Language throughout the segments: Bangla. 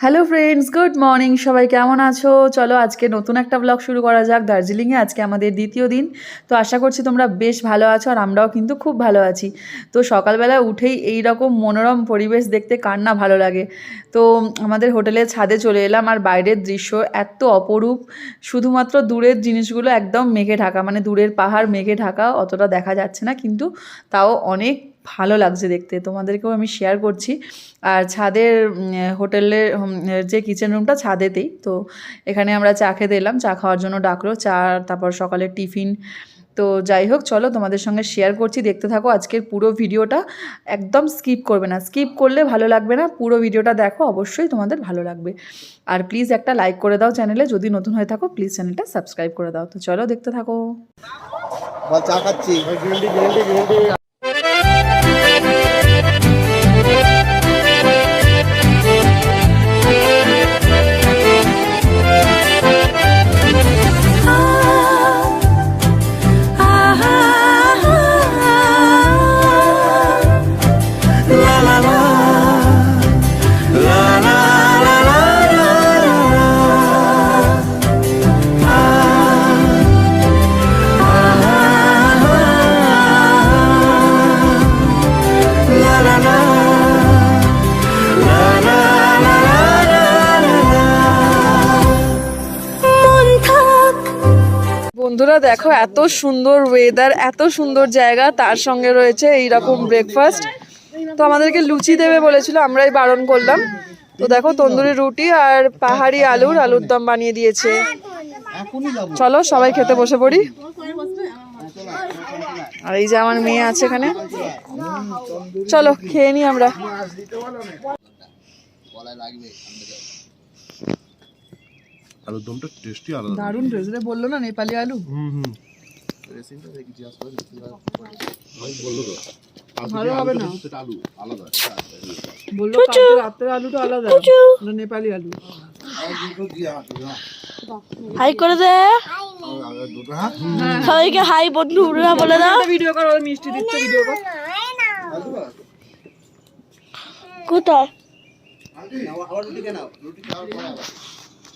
হ্যালো ফ্রেন্ডস গুড মর্নিং সবাই কেমন আছো? চলো আজকে নতুন একটা ব্লগ শুরু করা যাক। দার্জিলিংয়ে আজকে আমাদের দ্বিতীয় দিন। তো আশা করছি তোমরা বেশ ভালো আছো আর আমরাও কিন্তু খুব ভালো আছি। তো সকালবেলা উঠেই এই রকম মনোরম পরিবেশ দেখতে কার না ভালো লাগে। তো আমাদের হোটেলের ছাদে চলে এলাম আর বাইরের দৃশ্য এত অপরূপ। শুধুমাত্র দূরের জিনিসগুলো একদম মেঘে ঢাকা মানে দূরের পাহাড় মেঘে ঢাকা অতটা দেখা যাচ্ছে না, কিন্তু তাও অনেক ভালো লাগছে দেখতে। তোমাদেরকেও আমি শেয়ার করছি। আর ছাদের হোটেলের যে কিচেন রুমটা ছাদেতেই তো এখানে আমরা চা খেতে এলাম চা খাওয়ার জন্য ডাকলো চা তারপর সকালের টিফিন। তো যাই হোক চলো তোমাদের সঙ্গে শেয়ার করছি। দেখতে থাকো আজকের পুরো ভিডিওটা। একদম স্কিপ করবে না। স্কিপ করলে ভালো লাগবে না পুরো ভিডিওটা দেখো অবশ্যই তোমাদের ভালো লাগবে। আর প্লিজ একটা লাইক করে দাও চ্যানেলে যদি নতুন হয়ে থাকো প্লিজ চ্যানেলটা সাবস্ক্রাইব করে দাও। তো চলো দেখতে থাকো। বল চা খাচ্ছি। দেখো, এত সুন্দর ওয়েদার এত সুন্দর জায়গা, তার সঙ্গে রয়েছে এই রকম ব্রেকফাস্ট তো আমাদেরকে লুচি দেবে বলেছিল আমরাই বারণ করলাম। তো দেখো, তন্দুরি রুটি আর পাহাড়ি আলুর আলুর দম বানিয়ে দিয়েছে। চলো, সবাই খেতে বসে পড়ি। আর এই যে আমার মেয়ে আছে এখানে। চলো, খেয়ে নি আমরা। আলুর দমটা টেস্টি আলাদা। দারুণ ড্রেসরে বলল না নেপালি আলু? হুম হুম। ভালো হবে না? সেটা আলু আলাদা। বলল কালকে রাত্রের আলুটা আলাদা। না নেপালি আলু। হাই করে দে। সবাইকে হাই বলে দাও। ভিডিও করো মিষ্টি দিচ্ছে ভিডিও কর। কোথায়? আবার রুটি কেন রুটি খাওয়ার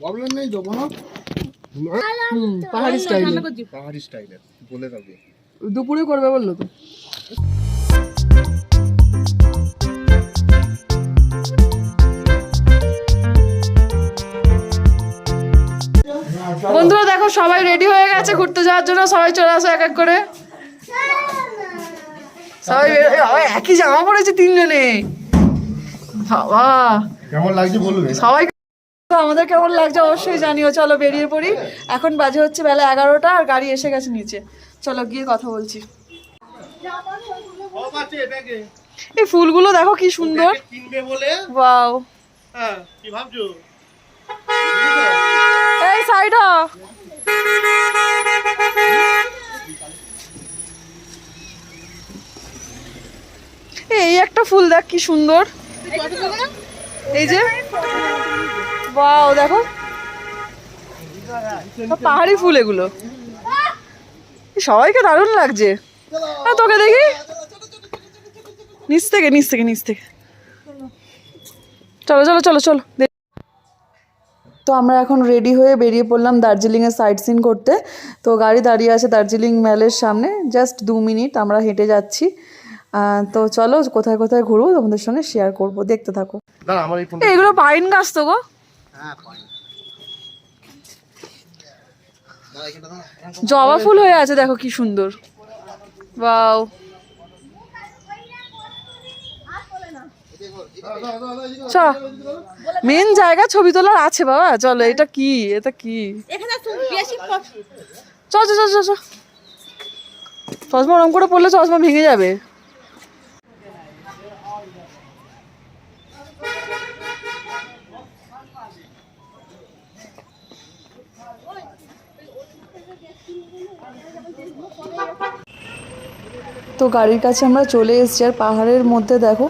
প্রবলেম নেই দেবো না পাহাড়ি স্টাইল পাহাড়ি স্টাইল বলে দেবে দুপুরে করবে বলল তো। বন্ধুরা দেখো সবাই রেডি হয়ে গেছে ঘুরতে যাওয়ার জন্য। সবাই চলে আসো এক এক করে। সবাই একই জামা পরেছে তিনজনে। বাবা। কেমন লাগছে সবাই আমাদের কেমন লাগছে অবশ্যই জানিও। চলো বেরিয়ে পড়ি। এখন বাজে হচ্ছে বেলা এগারোটা আর গাড়ি এসে গেছে নিচে। চলো গিয়ে কথা বলছি। এই ফুলগুলো দেখো কি সুন্দর। কিনবে বলে? ওয়াও। হ্যাঁ এই সাইড। এই একটা ফুল দেখ কি সুন্দর। এই যে ওয়াও দেখো। পাহাড়ি ফুল এগুলো। সবাইকে দারুণ লাগছে। তোকে দেখি। নিচ থেকে নিচ থেকে নিচ থেকে। চলো চলো চলো চলো। তো আমরা এখন রেডি হয়ে বেরিয়ে পড়লাম দার্জিলিংয়ের সাইট সিন করতে। তো গাড়ি দাঁড়িয়ে আছে দার্জিলিং ম্যালের সামনে। জাস্ট দু মিনিট আমরা হেঁটে যাচ্ছি। তো চলো কোথায় কোথায় ঘুরবো তোমাদের সঙ্গে শেয়ার করব। দেখতে থাকো। এগুলো পাইন গাছ তো গো। হ্যাঁ জবা ফুল হয়ে আছে দেখো কি সুন্দর। বাও চ মেন জায়গা ছবি তোলার আছে বাবা। চলো এটা কি? এটা কি? চ চ চ চ চ চশমা ওরম করে পড়লে চশমা ভেঙে যাবে। তো গাড়ির কাছে আমরা চলে এসেছি আর পাহাড়ের মধ্যে দেখো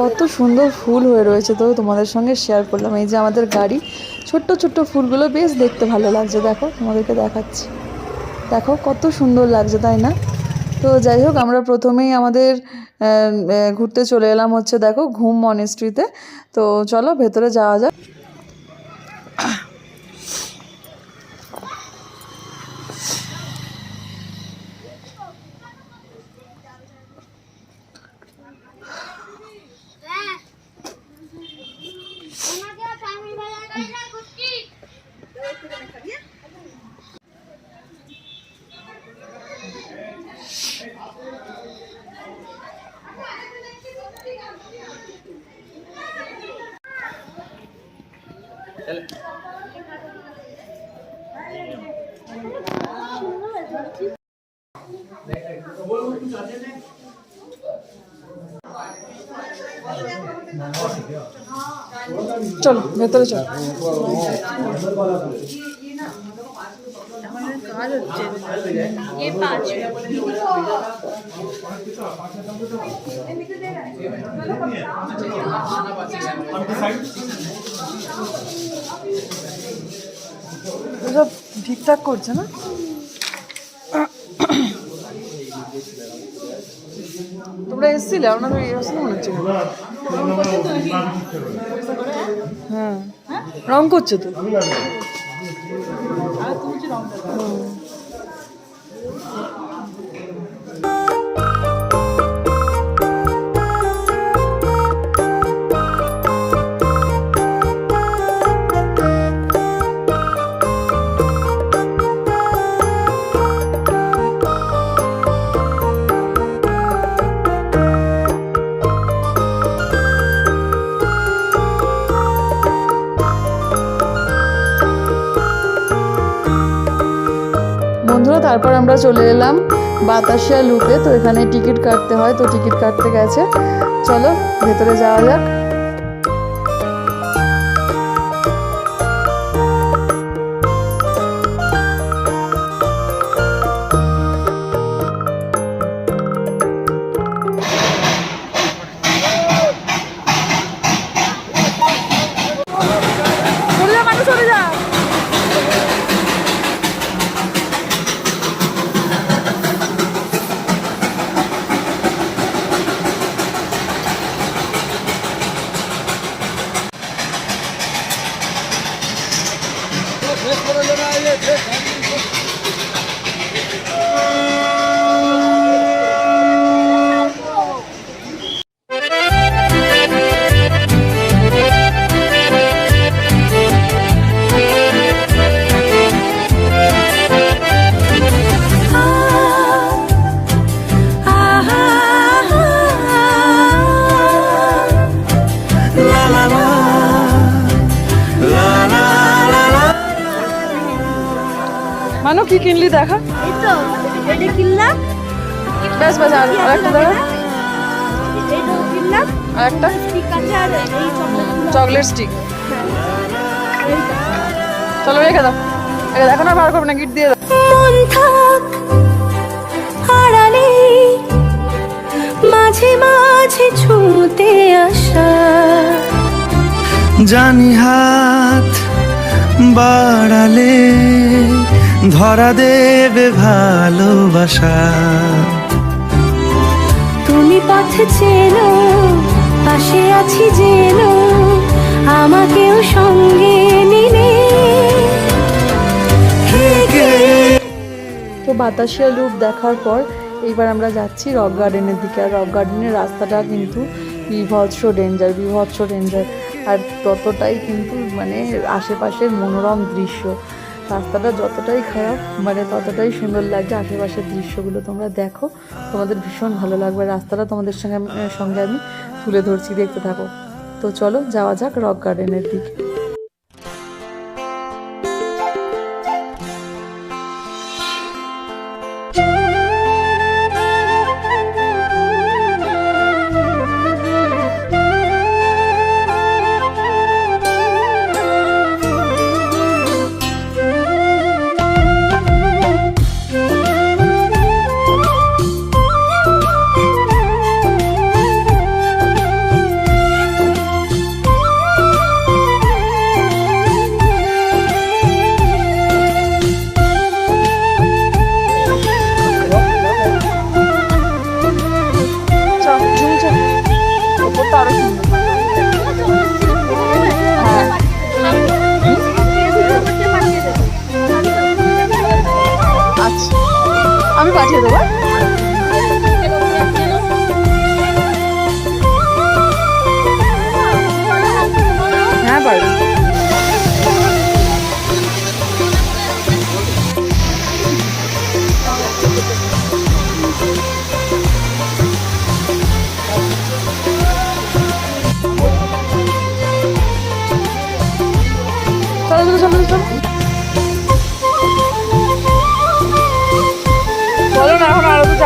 কত সুন্দর ফুল হয়ে রয়েছে তো তোমাদের সঙ্গে শেয়ার করলাম। এই যে আমাদের গাড়ি, ছোট্ট ছোট্ট ফুলগুলো বেশ দেখতে ভালো লাগছে, দেখো তোমাদেরকে দেখাচ্ছি। দেখো কত সুন্দর লাগছে, তাই না? তো যাই হোক, আমরা প্রথমেই আমাদের ঘুরতে চলে এলাম হচ্ছে দেখো ঘুম মনেস্ট্রিতে তো চলো ভেতরে যাওয়া যাক। চলো ভেতরে চলো। সব ঠিকঠাক করছে না? তোমরা এসছিলে? আপনাদের মনে হচ্ছে। হ্যাঁ রং করছে তো হুম। বন্ধুরা তারপর আমরা চলে এলাম বাতাসিয়া লুপে। তো এখানে টিকিট কাটতে হয়, তো টিকিট কাটতে গেছে। চলো, ভেতরে যাওয়া যাক। এই তো এটা কিনলাম ব্যাস ব্যাস আর একটা এইটা কিনলাম আর একটা ঠিক আছে আর এই চকলেট স্টিক চলো রেখে দাও। রেখে দাও। এখন আর বার করবে না গিট দিয়ে দাও। মন থাক আড়ালে মাঝে মাঝে ছুঁতে আসা। জানি হাত বাড়ালে ধরা দেবে ভালোবাসা। তুমি পথ চেনো পাশে আছি যেন আমাকেও সঙ্গে নিলে। তো বাতাসিয়া লুপ দেখার পর এইবার আমরা যাচ্ছি রক গার্ডেনের দিকে। আর রক গার্ডেনের রাস্তাটা কিন্তু বিভৎস ডেঞ্জার বিভৎস ডেঞ্জার আর ততটাই কিন্তু মানে আশেপাশের মনোরম দৃশ্য। রাস্তাটা যতটাই খারাপ মানে ততটাই সুন্দর লাগছে, আশেপাশের দৃশ্যগুলো তোমরা দেখো। তোমাদের ভীষণ ভালো লাগবে। রাস্তাটা তোমাদের সঙ্গে সঙ্গে আমি তুলে ধরছি, দেখতে থাকো। তো চলো, যাওয়া যাক রক গার্ডেনের দিকে।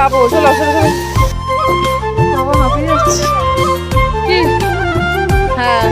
যাব চলো চলো চলো। বাবা হাঁপিয়ে যাচ্ছে। কি? হ্যাঁ।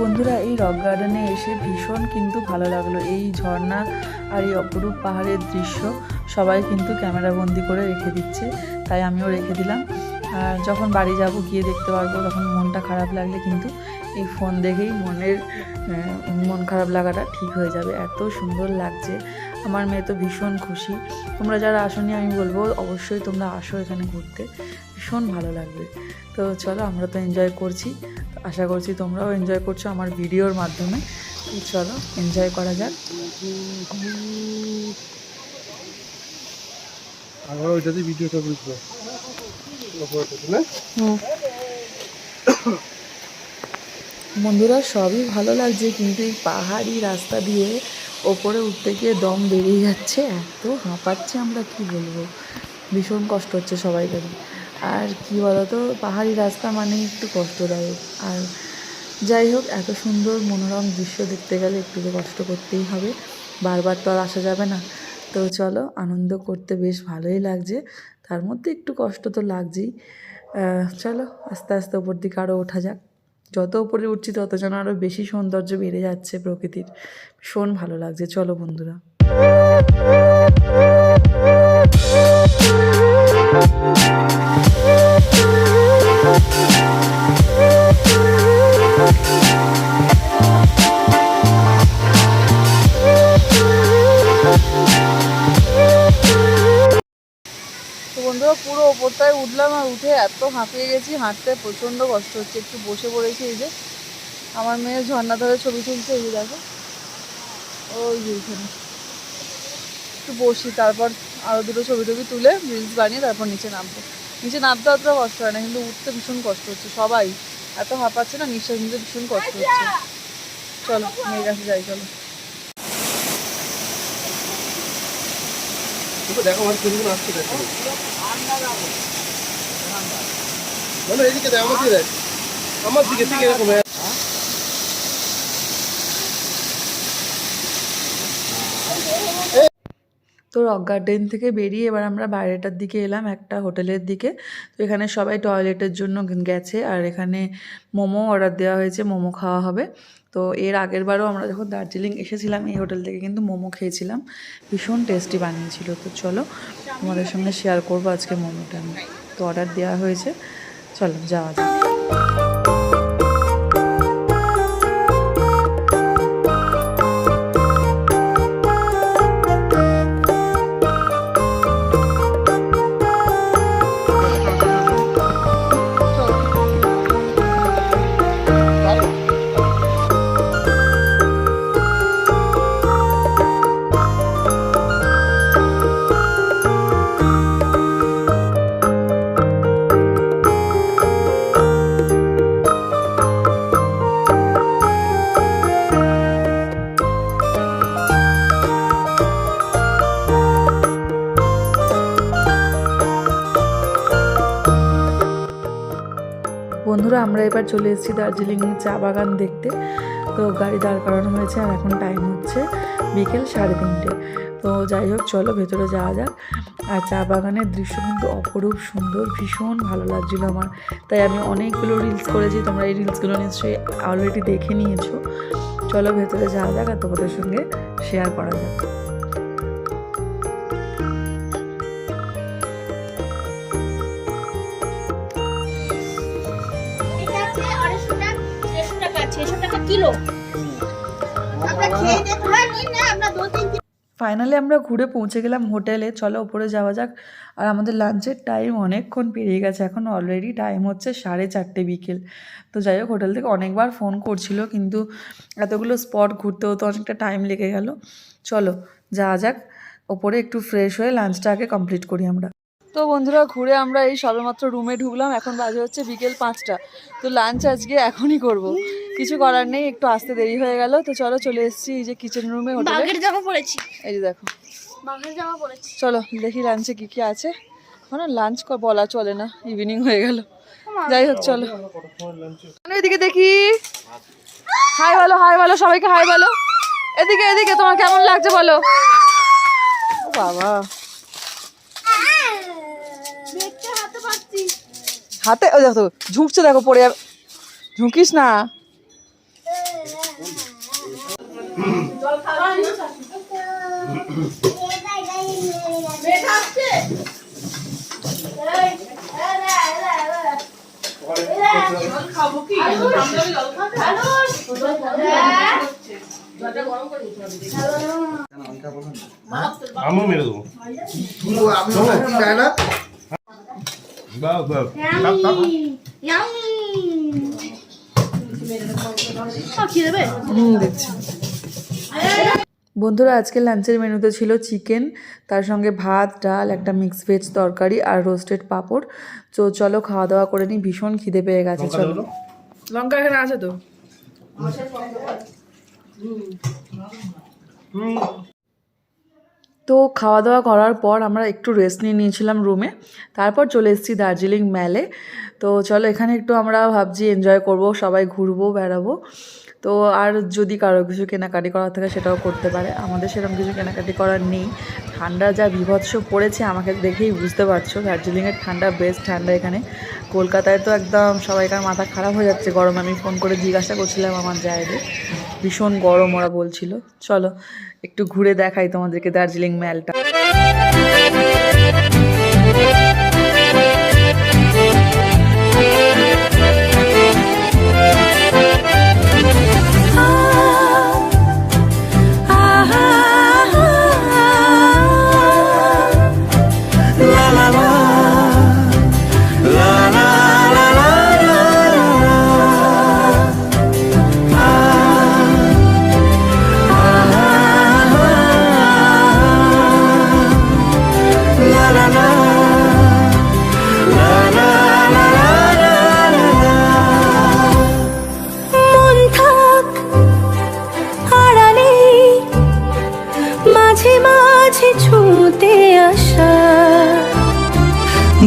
বন্ধুরা, এই রক গার্ডেনে এসে ভীষণ কিন্তু ভালো লাগল। এই ঝর্ণা আর এই অপরূপ পাহাড়ের দৃশ্য সবাই কিন্তু ক্যামেরা বন্দি করে রেখে দিচ্ছে, তাই আমিও রেখে দিলাম। আর যখন বাড়ি যাব, গিয়ে দেখতে পারব, তখন মনটা খারাপ লাগলে কিন্তু এই ফোন দেখেই মনের মন খারাপ লাগাটা ঠিক হয়ে যাবে। এত সুন্দর লাগছে। আমার মেয়ে তো ভীষণ খুশি। তোমরা যারা আসনি আমি বলব অবশ্যই তোমরা আসো এখানে ঘুরতে। ভীষণ ভালো লাগবে। তো চলো আমরা তো এনজয় করছি। আশা করছি তোমরাও এনজয় করছ আমার ভিডিওর মাধ্যমে। তো চলো এনজয় করা যাক। আবার ওইটাতে ভিডিওটা বুঝব। না? বন্ধুরা সবই ভালো লাগছে কিন্তু এই পাহাড়ি রাস্তা দিয়ে ওপরে উঠতে গিয়ে দম বেরিয়ে যাচ্ছে, এত হাঁপাচ্ছে আমরা, কি বলব? ভীষণ কষ্ট হচ্ছে সবাইকারই আর কি বলতো, পাহাড়ি রাস্তা মানে একটু কষ্টদায়ক। আর যাই হোক, এত সুন্দর মনোরম দৃশ্য দেখতে গেলে একটু তো কষ্ট করতেই হবে। বারবার তো আর আসা যাবে না। তো চলো, আনন্দ করতে বেশ ভালোই লাগছে। তার মধ্যে একটু কষ্ট তো লাগছেই। চলো, আস্তে আস্তে ওপর দিকে আরও ওঠা যাক। যত উপরে উঠছি তত যেন আরও বেশি সৌন্দর্য বেড়ে যাচ্ছে প্রকৃতির। ভীষণ ভালো লাগছে। চলো বন্ধুরা Thank বন্ধুরা। পুরো ওপরটায় উঠলাম আর উঠে এত হাঁপিয়ে গেছি, হাঁটতে প্রচণ্ড কষ্ট হচ্ছে। একটু বসে পড়েছি এই যে। আমার মেয়ে ঝর্ণা ধরে ছবি তুলছে, এই দেখো। ওই যে এখানে। একটু বসি, তারপর আরও দুটো ছবি টবি তুলে রিলস বানিয়ে তারপর নিচে নামবো। নিচে নামতে অতটা কষ্ট হয় না, কিন্তু উঠতে ভীষণ কষ্ট হচ্ছে, সবাই। এত হাঁপাচ্ছে না, নিঃশ্বাস নিতে ভীষণ কষ্ট হচ্ছে। চলো, মেয়ের কাছে যাই, চলো। দেখো, আমার আসছে দেখো। মানে এদিকে দেখ আমার দিকে আমার দিকে এরকম তো রক গার্ডেন থেকে বেরিয়ে এবার আমরা বাইরেটার দিকে এলাম, একটা হোটেলের দিকে। তো এখানে সবাই টয়লেটের জন্য গেছে, আর এখানে মোমো অর্ডার দেওয়া হয়েছে, মোমো খাওয়া হবে। তো এর আগের বারও আমরা যখন দার্জিলিং এসেছিলাম, এই হোটেল থেকে কিন্তু মোমো খেয়েছিলাম। ভীষণ টেস্টি বানিয়েছিল। তো চলো তোমাদের সঙ্গে শেয়ার করব আজকে মোমোটা আমি তো অর্ডার দেওয়া হয়েছে। চলো, যাওয়া যাক। আমরা এবার চলে এসেছি দার্জিলিং চা বাগান দেখতে। তো গাড়ি দাঁড় করানো হয়েছে আর এখন টাইম হচ্ছে বিকেল সাড়ে তিনটে। তো যাই হোক, চলো ভেতরে যাওয়া যাক। আর চা বাগানের দৃশ্য কিন্তু অপরূপ সুন্দর, ভীষণ ভালো লাগছিল আমার। তাই আমি অনেকগুলো রিলস করেছি, তোমরা এই রিলসগুলো নিশ্চয়ই অলরেডি দেখে নিয়েছো। চলো ভেতরে যাওয়া যাক আর তোমাদের সঙ্গে শেয়ার করা যাক। টাকা ফাইনালি আমরা ঘুরে পৌঁছে গেলাম হোটেলে। চলো ওপরে যাওয়া যাক। আর আমাদের লাঞ্চের টাইম অনেকক্ষণ পেরিয়ে গেছে। এখন অলরেডি টাইম হচ্ছে সাড়ে চারটে বিকেল। তো যাই হোক হোটেল থেকে অনেকবার ফোন করছিল কিন্তু এতগুলো স্পট ঘুরতেও তো অনেকটা টাইম লেগে গেল। চলো যাওয়া যাক। ওপরে একটু ফ্রেশ হয়ে লাঞ্চটা আগে কমপ্লিট করি আমরা। তো বন্ধুরা ঘুরে আমরা এই সবেমাত্র রুমে ঢুকলাম। এখন বাজে হচ্ছে বিকেল পাঁচটা। তো লাঞ্চ আজকে এখনই করব। কিছু করার নেই একটু আসতে দেরি হয়ে গেল। তো চলো চলে এসেছি এই যে কিচেন রুমে বাঘের জামা পরেছি এই যে দেখো। বাঘের জামা পরেছি চলো দেখি লাঞ্চে কি কি আছে। মানে লাঞ্চ বলা চলে না ইভিনিং হয়ে গেল। যাই হোক চলো। এদিকে দেখি। হাই বলো হাই বলো সবাইকে হাই বলো। এদিকে এদিকে তোমার কেমন লাগছে বলো? বাবা। হাতে পাচ্ছি। হাতে ও দেখো ঝুঁকছে দেখো পড়ে যাবে। ঝুঁকিস না। আমিও মেরে দেবো দেখছি। বন্ধুরা আজকে লাঞ্চের মেনুতে ছিল চিকেন তার সঙ্গে ভাত ডাল একটা মিক্স ভেজ তরকারি আর রোস্টেড পাঁপড়। তো চলো খাওয়া দাওয়া করে নিই ভীষণ খিদে পেয়ে গেছে চলো। লঙ্কা এখানে আছে তো? তো খাওয়া দাওয়া করার পর আমরা একটু রেস্ট নিয়ে নিয়েছিলাম রুমে তারপর চলে এসেছি দার্জিলিং ম্যালে তো চলো এখানে একটু আমরা ভাবছি এনজয় করব, সবাই ঘুরবো, বেড়াবো। তো আর যদি কারও কিছু কেনাকাটি করার থাকে সেটাও করতে পারে। আমাদের সেরকম কিছু কেনাকাটি করার নেই। ঠান্ডা যা বিভৎস পড়েছে, আমাকে দেখেই বুঝতে পারছ। দার্জিলিংয়ের ঠান্ডা বেস্ট ঠান্ডা এখানে। কলকাতায় তো একদম সবাইকার মাথা খারাপ হয়ে যাচ্ছে গরমে। আমি ফোন করে জিজ্ঞাসা করছিলাম আমার জায়গায় ভীষণ গরম ওরা বলছিল। চলো একটু ঘুরে দেখাই তোমাদেরকে দার্জিলিং ম্যালটা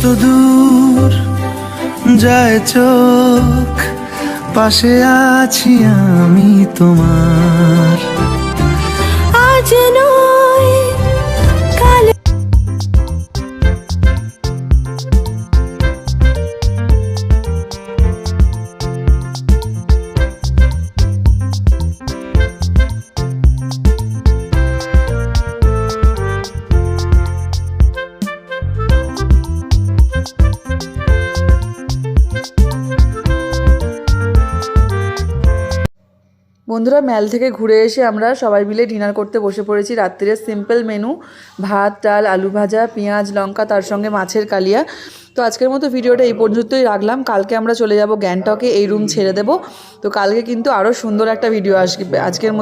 যত দূর যায় চোখ পাশে আছি আমি তোমার। বন্ধুরা, ম্যাল থেকে ঘুরে এসে আমরা সবাই মিলে ডিনার করতে বসে পড়েছি রাত্রিরে। সিম্পল মেনু, ভাত, ডাল, আলু ভাজা, পেঁয়াজ, লঙ্কা, তার সঙ্গে মাছের কালিয়া। তো আজকের মতো ভিডিওটা এই পর্যন্তই রাখলাম। কালকে আমরা চলে যাব গ্যাংটকে, এই রুম ছেড়ে দেব। তো কালকে কিন্তু আরও সুন্দর একটা ভিডিও আসবে। আজকের মতো